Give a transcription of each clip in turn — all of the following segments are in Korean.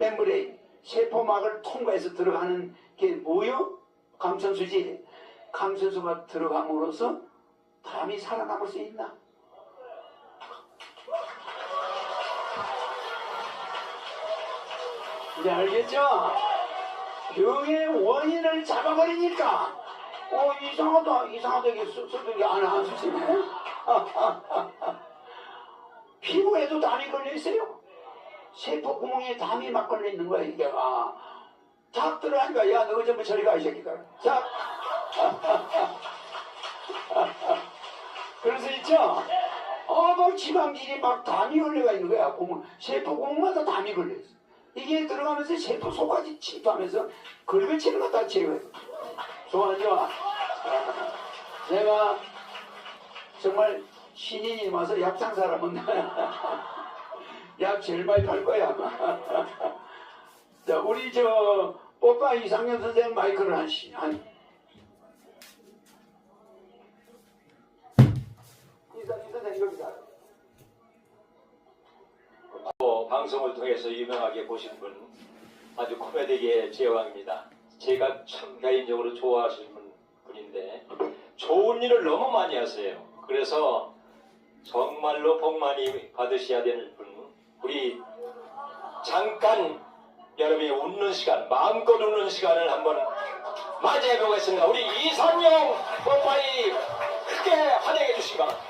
맹물에 세포막을 통과해서 들어가는 게 뭐요? 감천수지. 감천수가 들어감으로써 담이 살아남을 수 있나? 이제 알겠죠? 병의 원인을 잡아버리니까 어 이상하다 이상하다 이게 수술이 안 하시네 피부에도 담이 걸려 있어요 세포 구멍에 담이 막 걸려 있는 거야 이게. 아, 탁 들어가니까 야너좀 저리 가 이 새끼들 자. 그래서 있죠? 어막 지방질이 막 담이 걸려가 있는 거야 구멍. 세포 구멍마다 담이 걸려 있어. 이게 들어가면서 세포 속까지 침투하면서 긁어치는 것다 제거해 좋아하죠? 내가 정말 신인이 와서 약장사라면 약 제일 많이 팔 거야. 자 우리 저 오빠 이상현 선생 마이크를 한 시, 한또 방송을 통해서 유명하게 보신 분 아주 코미디계의 제왕입니다. 제가 참 개인적으로 좋아하시는 분- 분인데 좋은 일을 너무 많이 하세요. 그래서 정말로 복 많이 받으셔야 되는 분 우리 잠깐 여러분이 웃는 시간 마음껏 웃는 시간을 한번 맞이해 보겠습니다. 우리 이상용 뽀빠이 크게 환영해 주시기 바랍니다.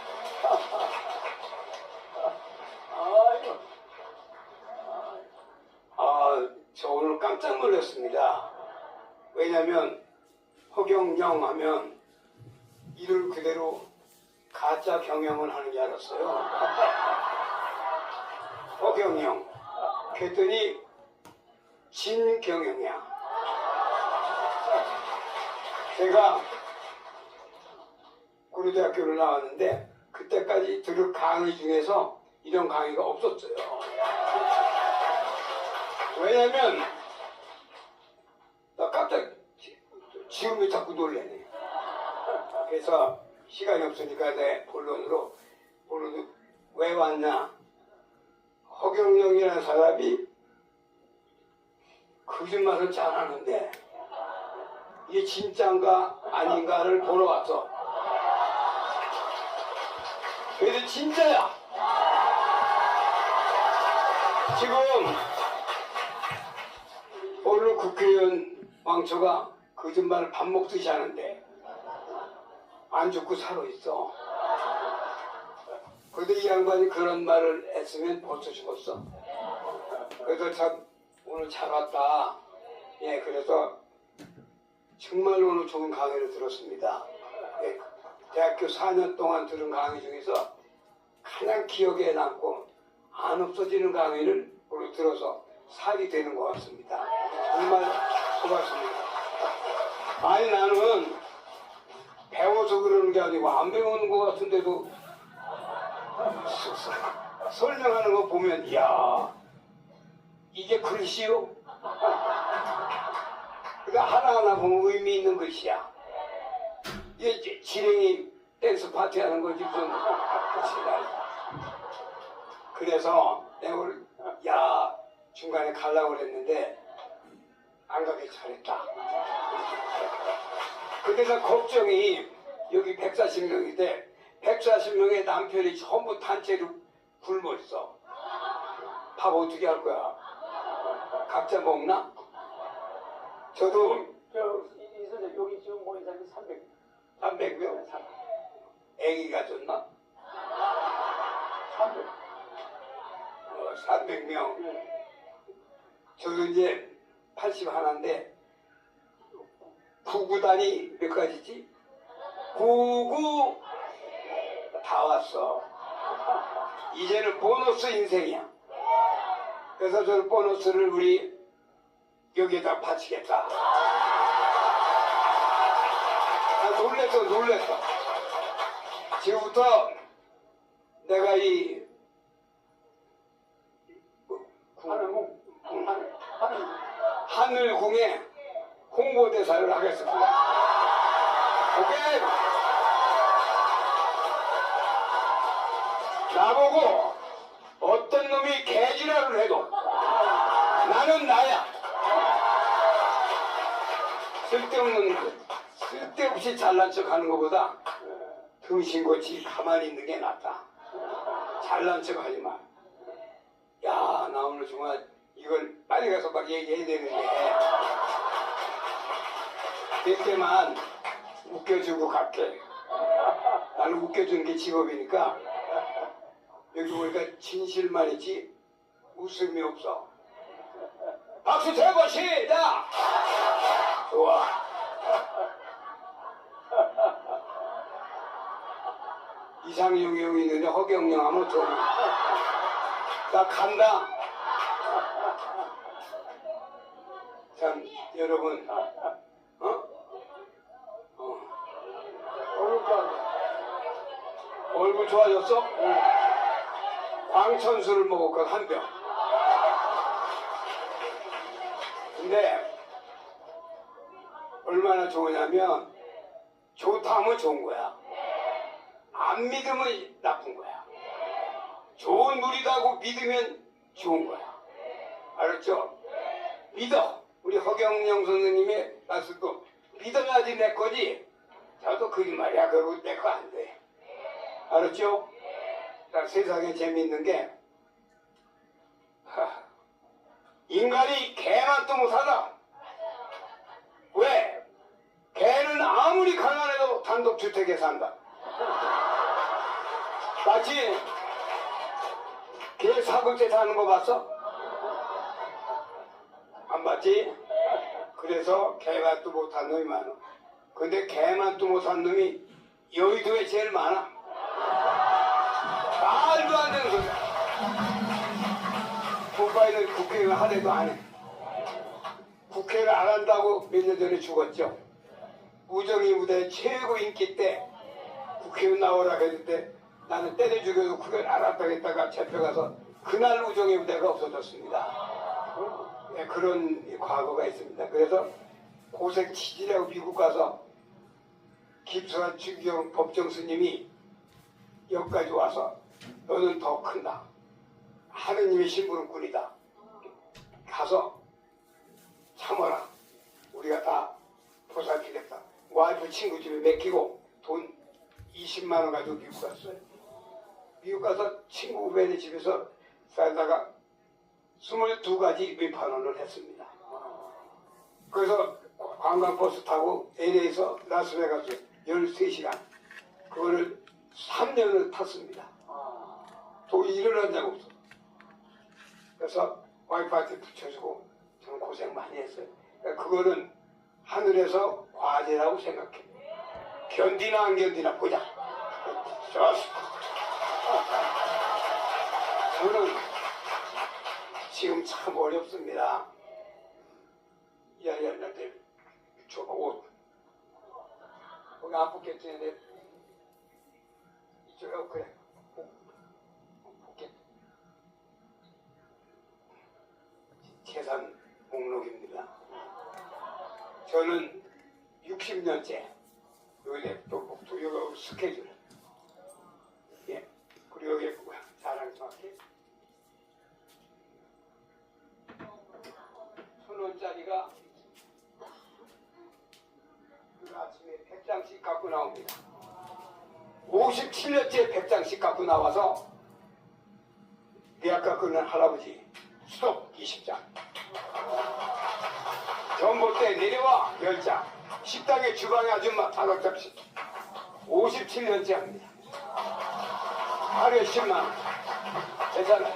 아, 저 오늘 깜짝 놀랐습니다. 왜냐면 허경영 하면 이를 그대로 가짜 경영을 하는 줄 알았어요. 허경영. 그랬더니 진경영이야. 제가 고려대학교를 나왔는데 그때까지 들을 강의 중에서 이런 강의가 없었어요. 왜냐면 나 깜짝 지금도 자꾸 놀래네. 그래서 시간이 없으니까 내 본론으로 본론도 왜 왔냐? 허경영이라는 사람이 거짓말을 잘하는데 이게 진짜인가 아닌가를 보러 왔어. 그래도 진짜야. 지금 오늘 국회의원 왕초가 거짓말을 밥 먹듯이 하는데 안 죽고 살아 있어. 그런데 이 양반이 그런 말을 했으면 벌써 죽었어. 그래서 참 오늘 잘 왔다. 예, 그래서 정말 오늘 좋은 강의를 들었습니다. 예, 대학교 4년 동안 들은 강의 중에서 가장 기억에 남고 안 없어지는 강의를 오늘 들어서 살이 되는 것 같습니다. 정말 고맙습니다. 아니 나는 배워서 그러는 게 아니고 안 배우는 것 같은데도 설명하는 거 보면 이야 이게 글씨요? 그러니까 하나하나 보면 의미 있는 글씨야. 이게 지렁이 댄스 파티 하는 거지 무슨. 그래서 내가 오늘 야 중간에 가려고 그랬는데 안 가길 잘했다. 나 걱정이 여기 140명인데 140명의 남편이 전부 단체로 굶어 있어. 밥 어떻게 할 거야? 각자 먹나? 저도 저이 선생 여기 지금 모인 사람이 300 300명 애기가 줬나? 300 어, 300명. 저도 이제 80 하나인데 구구단이 몇 가지지? 구구 다 왔어. 이제는 보너스 인생이야. 그래서 저는 보너스를 우리 여기에다 바치겠다. 아, 놀랬어, 놀랬어. 지금부터 내가 이 하늘공 하늘 하늘 하늘궁의 홍보대사를 하겠습니다. 오케이? 나보고 어떤 놈이 개지랄을 해도 나 나는 나야. 쓸데없는 쓸데없이 잘난 척 하는 것보다 등신고치 가만히 있는 게 낫다. 잘난 척 하지 마. 야, 나 오늘 정말 이걸 빨리 가서 막 얘기해야 되는데 될 때만 웃겨주고 갈게. 나는 웃겨주는 게 직업이니까 여기 보니까 진실만 있지 웃음이 없어. 박수 세번 시작! 좋아. 이상용이 형이 있는데 허경영 하면 좀. 나 간다. 참, 여러분. 어? 어. 얼굴 좋아졌어. 좋아졌어? 광천술을 먹었거든, 한 병. 근데, 얼마나 좋으냐면, 좋다 하면 좋은 거야. 안 믿으면 나쁜 거야. 좋은 물이다고 믿으면 좋은 거야. 알았죠? 믿어. 우리 허경영 선생님의 말씀도 믿어야지 내 거지. 저도 거짓말이야. 그러고 내 거 안 돼. 알았죠? 자, 세상에 재밌는 게 하, 인간이 개만 또 못하다. 왜? 개는 아무리 가난해도 단독주택에 산다. 마치 개 사고째 사는 거 봤어? 안 봤지? 그래서 개만도 못한 놈이 많아. 근데 개만도 못한 놈이 여의도에 제일 많아. 말도 안 되는 소리야. 국가에는 국회의원 하래도 안 해. 국회를 안 한다고 몇 년 전에 죽었죠. 우정희 무대 최고 인기 때 국회의원 나오라 때 나는 때려 죽여도 그걸 알았다고 했다가 잡혀가서 그날 우정희 무대가 없어졌습니다. 네, 그런 과거가 있습니다. 그래서 고생 치지라고 미국 가서 김수환 주경 법정 스님이 여기까지 와서 너는 더 큰다. 하느님의 심부름꾼이다. 가서 참아라. 우리가 다 보살피겠다. 와이프 친구 집에 맡기고 돈 20만 원 가지고 미국 갔어요. 미국 가서 친구 후배네 집에서 살다가 22가지 위판원을 했습니다. 그래서 관광버스 타고 LA에서 라스베가스 13시간 그거를 3년을 탔습니다. 또 일어난 적 없어. 그래서 와이프한테 붙여주고 저는 고생 많이 했어요. 그러니까 그거는 하늘에서 과제라고 생각해. 견디나 안 견디나 보자. 저는 지금 참 어렵습니다. 야야 나한테 줘봐 옷. 거기 안 붙겠지 60년째 여기 또, 또 여기 스케줄 예 그리고 여기 뭐야? 자랑스럽게 천 원짜리가 그 아침에 100장씩 갖고 나옵니다. 57년째 100장씩 갖고 나와서 내 아까 그는 할아버지 수독 20장 식당에 주방에 아줌마 5장씩 57년째 합니다. 하루에 10만 원 괜찮아요.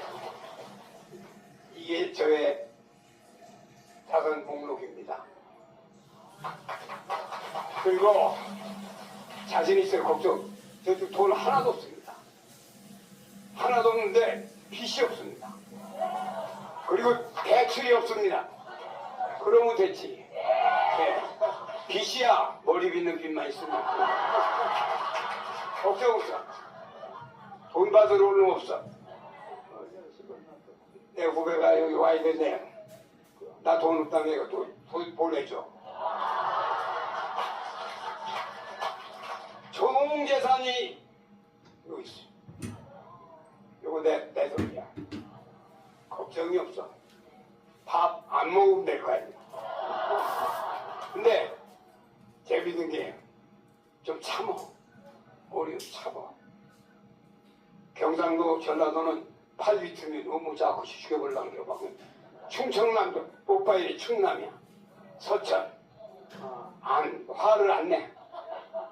이게 저의 자선 목록입니다. 그리고 자신 있어요. 걱정. 저도 돈 하나도 없습니다. 하나도 없는데 빚이 없습니다. 그리고 대출이 없습니다. 그러면 됐지. 네. 빚이야 머리 빗는 빚만 있으면 걱정 없어. 돈 받으러 올놈 없어. 내 후배가 여기 와 있는데 나 돈 없다며 또돈 보내줘. 게 봐. 충청남도 오빠일이 충남이야. 서천. 어, 안 화를 안 내.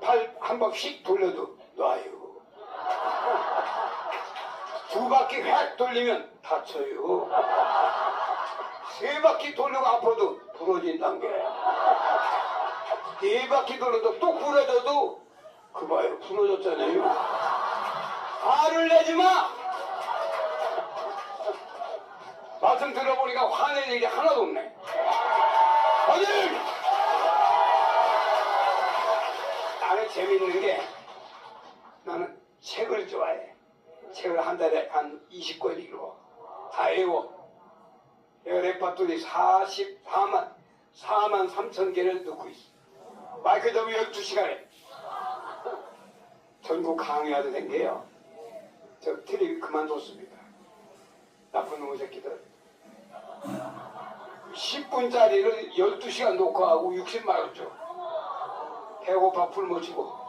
팔 한번휙 돌려도 놔요. 두 바퀴 획 돌리면 다쳐요. 세 바퀴 돌리고 아파도 부러진단 게. 네 바퀴 돌려도 또 부러져도 그 봐요 부러졌잖아요. 화를 내지 마. 말씀 들어보니까 화낼 일이 하나도 없네. 아들! 나는 재밌는 게 나는 책을 좋아해. 책을 한 달에 한 20권 읽어. 다 외워. 내가 레파토리 44만, 4만 3천 개를 넣고 있어. 마이크 잡으 12시간에. 전국 강의하도 된 게요. 저 텔레비 그만뒀습니다. 나쁜 놈의 새끼들. 10분짜리를 12시간 녹화하고 60만원 줘. 배고파 굶어 죽어.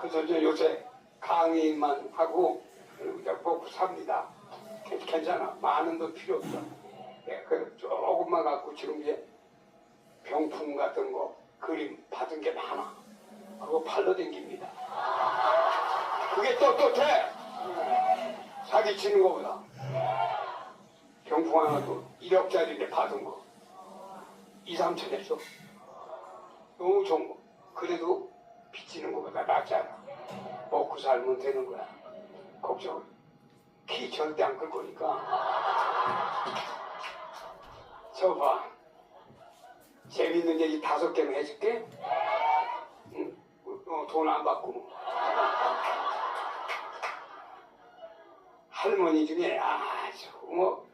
그래서 저 요새 강의만 하고 그리고 먹고 삽니다. 괜- 괜찮아. 많은 돈 필요 없어. 예, 그 조금만 갖고 지금 이제 병풍 같은 거 그림 받은 게 많아. 그거 팔러 댕깁니다. 그게 떳떳해. 사기치는 거보다. 병풍 하나 도 1억짜리인데 받은 거. 2, 3천 했어. 너무 좋은 거. 그래도 빚지는 거보다 낫잖아. 먹고 살면 되는 거야. 걱정을. 키 절대 안끌 거니까. 저 봐. 재밌는 얘기 다섯 개는 해줄게. 응. 어, 돈안 받고. 할머니 중에 아주 뭐,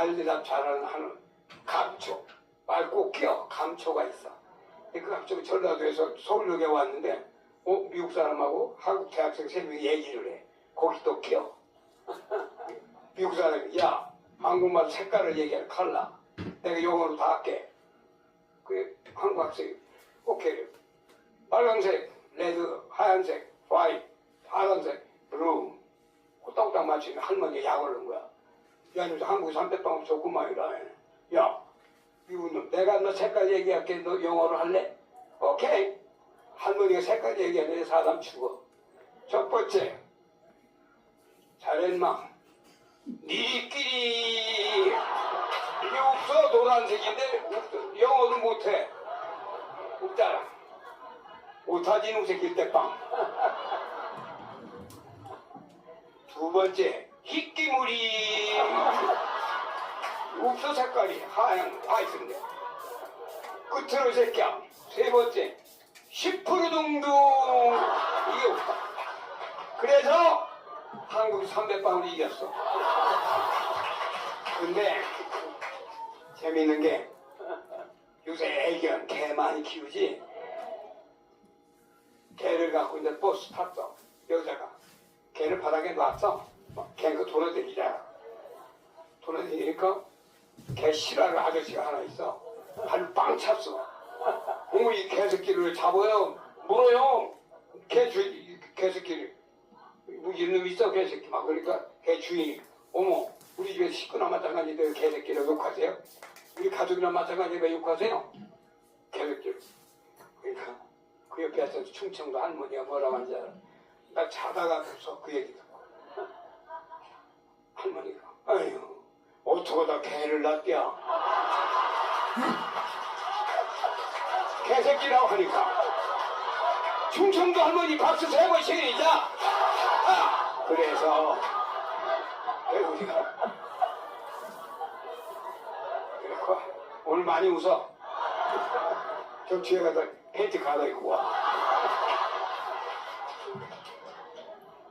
이 말대답 잘하는 하는 감초. 말꼭 끼어. 감초가 있어. 그 감초가 전라도에서 서울역에 왔는데, 어, 미국 사람하고 한국 대학생 세 명이 얘기를 해. 거기 또 끼어. 미국 사람이, 야, 한국말 색깔을 얘기해. 칼라. 내가 영어로 다 할게. 그 한국 학생이, 오케이. 빨간색, 레드, 하얀색, 화이트, 파란색, 블루. 호딱호딱 맞추면 할머니가 약 올른 거야. 야, 너 한국에 삼대빵 좋구만이라. 야, 미국 놈, 내가 너 색깔 얘기할게. 너 영어로 할래? 오케이. 할머니가 색깔 얘기하는데 사람 죽어. 첫 번째, 잘했마. 니끼리 이게 없어 노란색인데. 영어도 못해. 없잖아. 못하지 놈 새끼 때빵. 두 번째, 희끼무리. 없어 색깔이 하얀 화이트인데. 끝으로 새끼야. 세 번째, 10% 정도 이게 없다. 그래서 한국이 300방울 이겼어. 근데 재밌는 게 요새 애견 개 많이 키우지. 개를 갖고 이제 버스 탔어. 여자가 개를 바닥에 놨어. 개가 돌아다니자. 돌아다니니까 개 실화를 아저씨가 하나 있어. 발로 빵 찼어. 어머 이 개새끼를 잡아요. 물어요. 개 주, 개새끼를. 뭐 이런 놈 있어 개새끼 막 그러니까 개 주인이 어머 우리 집에 식구나 마찬가지인데 개새끼를 욕하세요? 우리 가족이나 마찬가지가 욕하세요? 개새끼를 그러니까 그 옆에서 충청도 할머니가 뭐라고 하는지 알아? 나 자다가 그래서 그 얘기 듣고 할머니가 아유 어쩌다 개를 낳대야? 개새끼라고 하니까. 충청도 할머니 박수 세번 시작 아, 그래서 왜 우리가 그래서 오늘 많이 웃어. 저 뒤에 가서 팬티 가다 입고 와.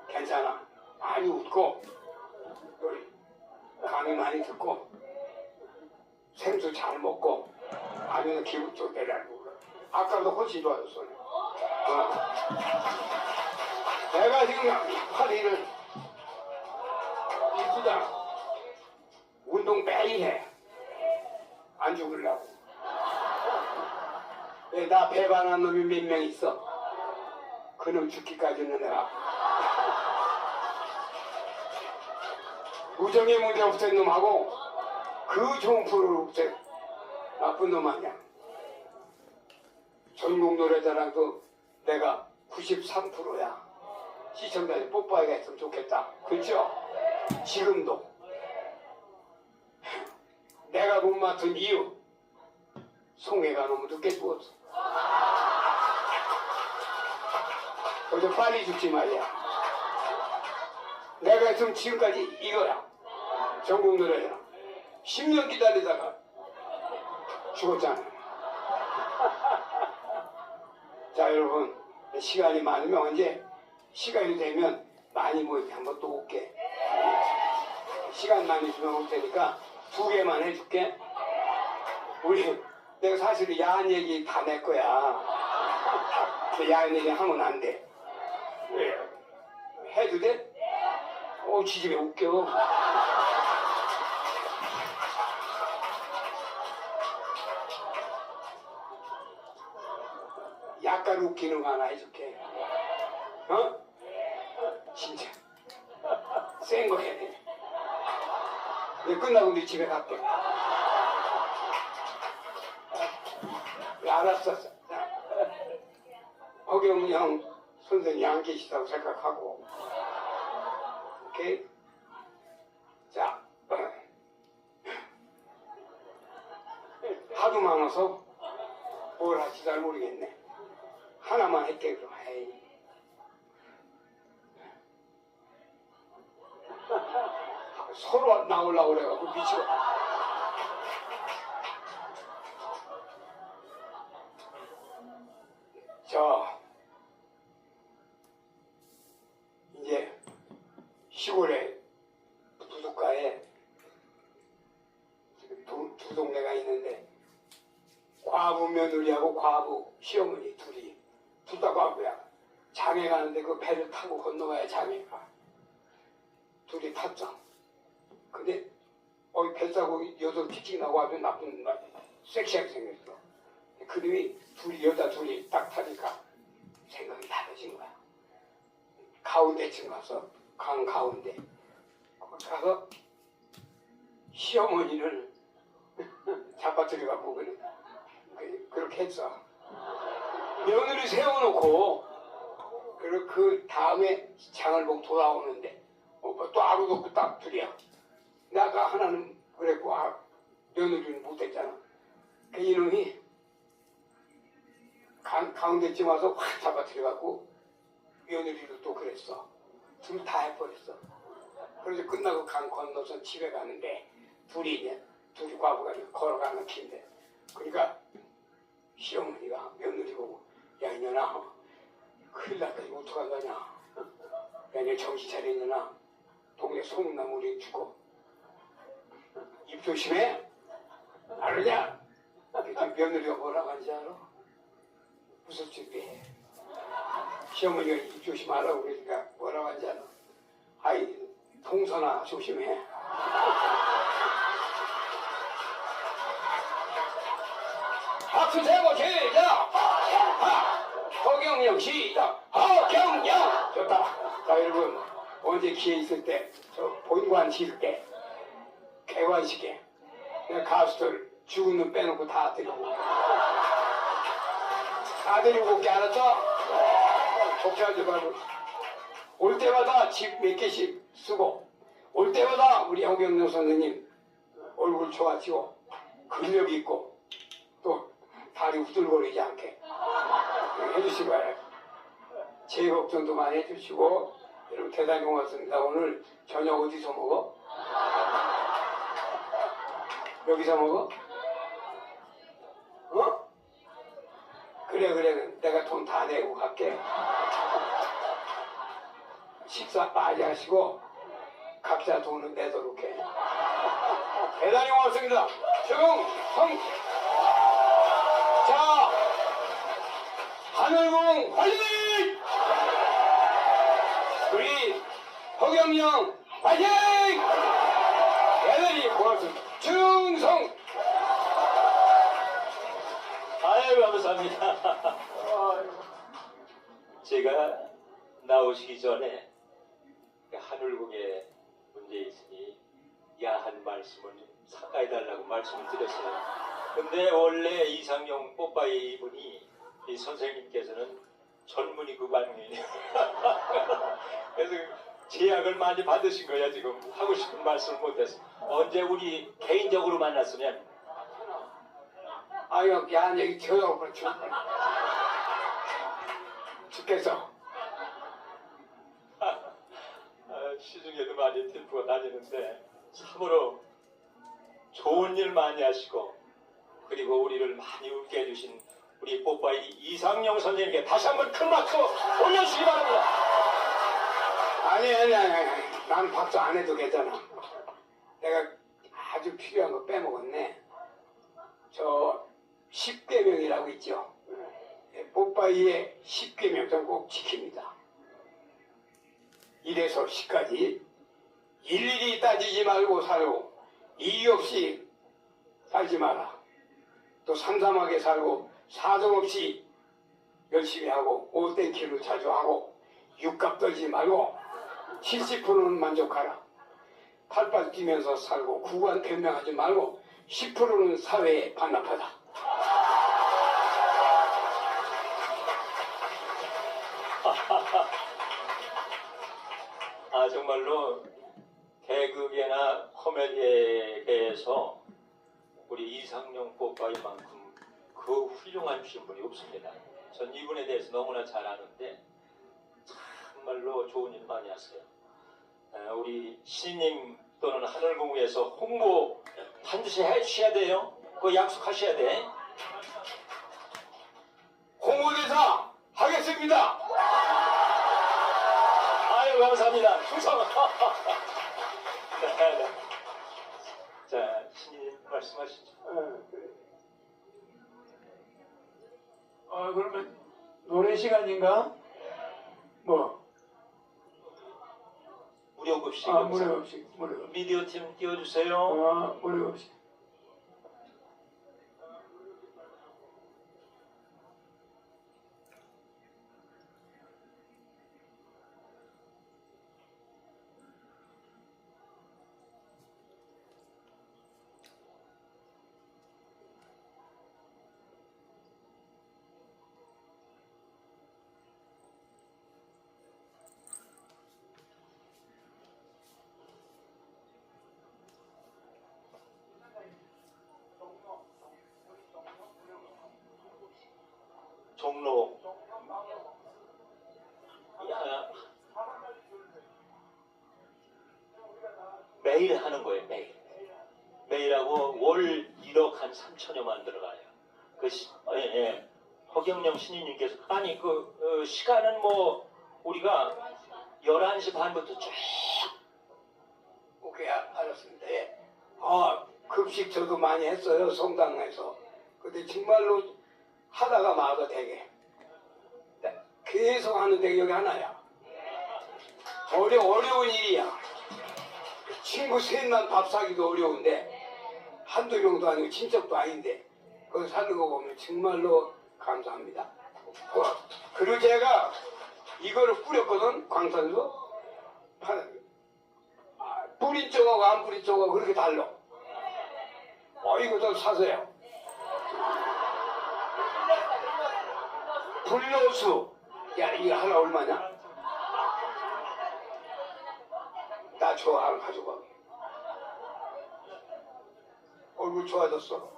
괜찮아. 많이 웃고 강의 많이 듣고 생수 잘 먹고 아주 기분 좋대라고 아까도 훨씬 좋아졌어 어. 내가 지금 허리를 이쁘다. 운동 매일 해. 안 죽으려고. 왜나 배반한 놈이 몇 명 있어? 그놈 죽기까지는 내가 우정의 문제 없앤 놈하고 그 좋은 프로를 없앤 나쁜 놈 아니야. 전국 노래자랑도 내가 93%야. 시청자들 뽀뽀하게 했으면 좋겠다. 그렇죠? 지금도. 내가 못 맡은 이유. 송해가 너무 늦게 죽었어. 그래서 빨리 죽지 말이야. 내가 했으면 지금까지 이거야. 전국 노래야. 10년 기다리다가 죽었잖아. 자, 여러분. 시간이 많으면 언제 시간이 되면 많이 모이게 한번 또 올게. 시간 많이 주면 올 테니까 두 개만 해줄게. 우리 내가 사실 야한 얘기 다 낼 거야. 근데 야한 얘기 하면 안 돼. 왜? 해도 돼? 어, 지집에 웃겨. 약간 웃기는 거 하나 해줄게. 어? 진짜. 센거 해야 돼. 이제 끝나고 네 집에 갈게. 알았어. 허경영 선생님이 안 계시다고 생각하고. 오케이? 자. 하도 많아서 뭘 할지 잘 모르겠네. 하나만 할게, 그럼. 에이. 서로 나오려고 그래가지고 미치고. 저, 이제 시골에 부둣가에 지금 두, 두 동네가 있는데 과부 며느리하고 과부 시어머니 둘이 과부야. 장에 가는데 그 배를 타고 건너가야 장에 가. 둘이 탔죠. 근데 어이 배 타고 여덟 피팅 나고 아주 나쁜 말 섹시하게 생겼어. 그림이 둘이 여자 둘이 딱 타니까 생각이 다르신 거야. 가운데쯤 가서 강 가운데 거기 가서 시어머니를 그래. 그- 그렇게 했어. 며느리 세워놓고 그리고 그 다음에 장을 보고 돌아오는데 어, 뭐또 아무도 없고 딱 둘이야. 나가 하나는 그랬고 아, 며느리는 못했잖아. 그 이놈이 가, 가운데쯤 와서 확 잡아들여갖고 며느리도 또 그랬어. 둘 다 해버렸어. 그래서 끝나고 강 건너서 집에 가는데 둘이 이제 둘이 과부가 걸어가는 길인데 그러니까 시어머니가 며느리 보고 야 이년아 큰일 났다. 이거 어떡하냐 야. 이제 정신 차려 이년아 동네 소문나면 우리 죽어. 입 조심해. 알았냐? 며느리가 뭐라고 하는지 알아? 무슨 준비해 시어머니가 입 조심하라고 그러니까 뭐라고 하는지 알아? 아이 동선아 조심해. 박수 세고 시작! 하! 허경영 시작! 허경영! 좋다. 자 여러분 언제 기회 있을 때 저 본관 지을 때 개관식에 내가 가수들 죽은 놈 빼놓고 다 데리고. 다 데리고 올게 알았어? 걱정하지 말고 올 때마다 집 몇 개씩 쓰고 올 때마다 우리 허경영 선생님 얼굴 좋아지고 근력 있고 또 다리 후들거리지 않게 해주시고 제 걱정도 많이 해주시고 여러분 대단히 고맙습니다. 오늘 저녁 어디서 먹어? 여기서 먹어? 어? 그래 그래 내가 돈 다 내고 갈게. 식사 빨리 하시고 각자 돈은 내도록 해. 대단히 고맙습니다. 정성 자, 하늘공 화이팅! 우리 허경영 화이팅! 대단히 고맙습니다. 충성! 아유 감사합니다. 제가 나오시기 전에 그 하늘국에 문제 있으니 야한 말씀을 좀 삭가해달라고 말씀을 드렸어요. 근데 원래 이상용 뽀빠이 이분이 이 선생님께서는 젊은이 그 반응이에요. 그래서 제약을 많이 받으신 거야 지금 하고 싶은 말씀을 못해서 언제 우리 개인적으로 만났으면 아유, 야한 얘기 튀어나오고 그렇죠. 죽겠어. 아, 시중에도 많이 들고 다니는데 참으로 좋은 일 많이 하시고 그리고 우리를 많이 웃게 해주신 우리 뽀빠이 이상용 선생님께 다시 한번 큰 박수 올려주시기 바랍니다. 아니, 아니, 아니, 아니. 난 박수 안 해도 괜찮아. 내가 아주 필요한 거 빼먹었네. 저 10계명이라고 있죠. 예, 뽀빠이의 10계명 전꼭 지킵니다. 1에서 10까지 일일이 따지지 말고 살고 이유 없이 살지 마라. 또 삼삼하게 살고 사정 없이 열심히 하고 오땡키를 자주 하고 육갑 떨지 말고 70%는 만족하라. 팔팔 뛰면서 살고 구간 변명하지 말고 10%는 사회에 반납하다. 아 정말로 개그계나 코미디에서 우리 이상용 뽀빠이만큼 그 훌륭한 신분이 없습니다. 전 이분에 대해서 너무나 잘 아는데 정말로 좋은 일 많이 하세요. 아, 우리 신님 또는 하늘공에서 홍보 반드시 해주셔야 돼요. 그거 약속하셔야 돼. 홍보대사 하겠습니다. 아유 감사합니다. 충성. 네, 네. 자 신님 말씀하시죠. 어, 그러면 노래 시간인가? 뭐? 무료 급식 아, 영상. 무료. 미디어 팀 띄워주세요. 아, 무료 없이. 한 3천여만 들어가요. 그, 시, 어, 예, 예. 허경영 신인님께서, 아니, 그, 어, 시간은 뭐, 우리가 11시 반부터 쭉 오케이, 아, 알았습니다. 예. 아, 급식 저도 많이 했어요, 성당에서. 근데 정말로 하다가 마가 되게. 네, 계속 하는데 여기 하나야. 어려, 어려운 일이야. 친구 셋만 밥 사기도 어려운데, 한두 명도 아니고 친척도 아닌데, 그거 사는 거 보면 정말로 감사합니다. 어, 그리고 제가 이거를 뿌렸거든, 광산에서. 파- 아, 뿌린 쪽하고 안 뿌린 쪽하고 그렇게 달라. 어, 이거 좀 사세요. 불로수. 야, 이거 하나 얼마냐? 나 저 하나 가져가. 얼굴 좋아졌어.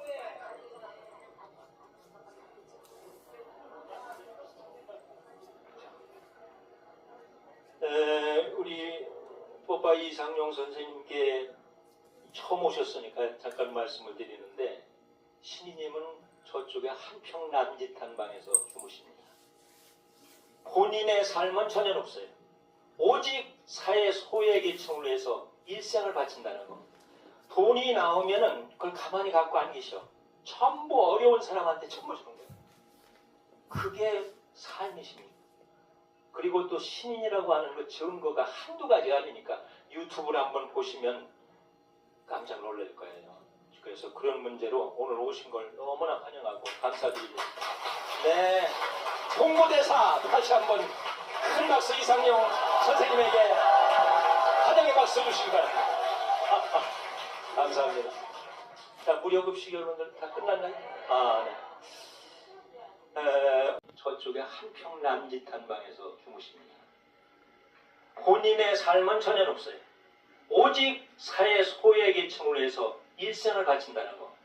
에, 우리 뽀빠이 이상용 선생님께 처음 오셨으니까 잠깐 말씀을 드리는데 신이님은 저쪽에 한평 남짓한 방에서 주무십니다. 본인의 삶은 전혀 없어요. 오직 사회 소외계층을 위해서 일생을 바친다는 거. 돈이 나오면은 그걸 가만히 갖고 안 계셔. 전부 어려운 사람한테 전부 주는 거예요. 그게 삶이십니다. 그리고 또 신인이라고 하는 그 증거가 한두 가지가 아니니까 유튜브를 한번 보시면 깜짝 놀랄 거예요. 그래서 그런 문제로 오늘 오신 걸 너무나 환영하고 감사드립니다. 네. 홍보대사 다시 한번 큰 박수 이상용 선생님에게 환영의 박수 주시기 바랍니다. 감사합니다. 자, 무료급식 여러분들 다 끝났나요? 아, 네. 에, 저쪽에 한평 남짓한 방에서 주무십니다. 본인의 삶은 전혀 없어요. 오직 사회 소외 계층으로 해서 일생을 바친다는 거.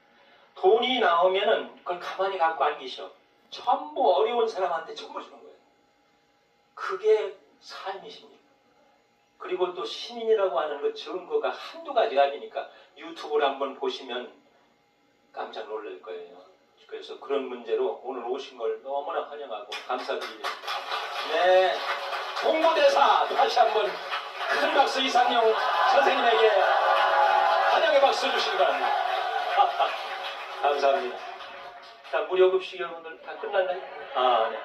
돈이 나오면은 그걸 가만히 갖고 안 계셔. 전부 어려운 사람한테 전부 주는 거예요. 그게 삶이십니까? 그리고 또 시민이라고 하는 그 증거가 한두 가지가 아니니까 유튜브를 한번 보시면 깜짝 놀랄 거예요. 그래서 그런 문제로 오늘 오신 걸 너무나 환영하고 감사드립니다. 네, 홍보대사 다시 한번 큰 박수 이상용 선생님에게 환영의 박수 주시기 바랍니다. 감사합니다. 자, 무료급식 여러분들 다 끝났나요? 아, 네.